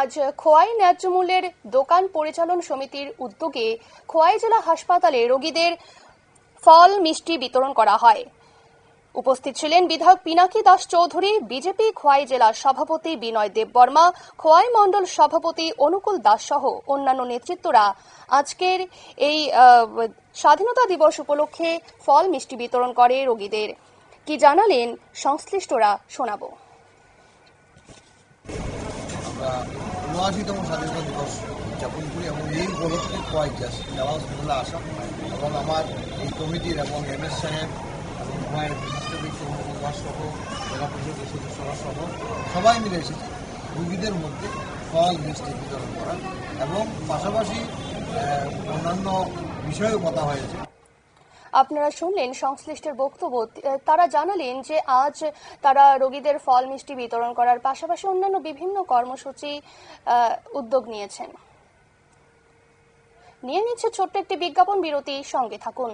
আজ খোয়াই ন্যায্য মূল্যের দোকান পরিচালন সমিতির উদ্যোগে খোয়াই জেলা হাসপাতালে রোগীদের ফল মিষ্টি বিতরণ করা হয়। উপস্থিত ছিলেন বিধায়ক পিনাকি দাস চৌধুরী, বিজেপি খোয়াই জেলার সভাপতি বিনয় দেববর্মা খোয়াই মণ্ডল সভাপতি অনুকূল দাস সহ অন্যান্য নেতৃত্বরা। আজকের এই স্বাধীনতা দিবস উপলক্ষে ফল মিষ্টি বিতরণ করে রোগীদের। কি জানালেন সংশ্লিষ্টরা শোনাবো। উনআশিতম স্বাধীনতা দিবস উদযাপন করি এবং এই উপলক্ষে কয়েক জাস জেলা হসপিটালে আসা এবং আমার এই কমিটির এবং এম এস সাহেব এবং মায়ের বিশিষ্ট ব্যক্তি সহ জেলা পরিষদের সদস্যরা সহ সবাই মিলে এসেছি রুগীদের মধ্যে ফল, মিষ্টি বিতরণ করা। এবং পাশাপাশি অন্যান্য বিষয়েও কথা হয়েছে। আপনারা শুনলেন সংশ্লিষ্টের বক্তব্য। তারা জানালেন যে আজ তারা রোগীদের ফল মিষ্টি বিতরণ করার পাশাপাশি অন্যান্য বিভিন্ন কর্মসূচি উদ্যোগ নিয়েছেন। নিয়ে নিচ্ছে ছোট্ট একটি বিজ্ঞাপন বিরতি সঙ্গে থাকুন।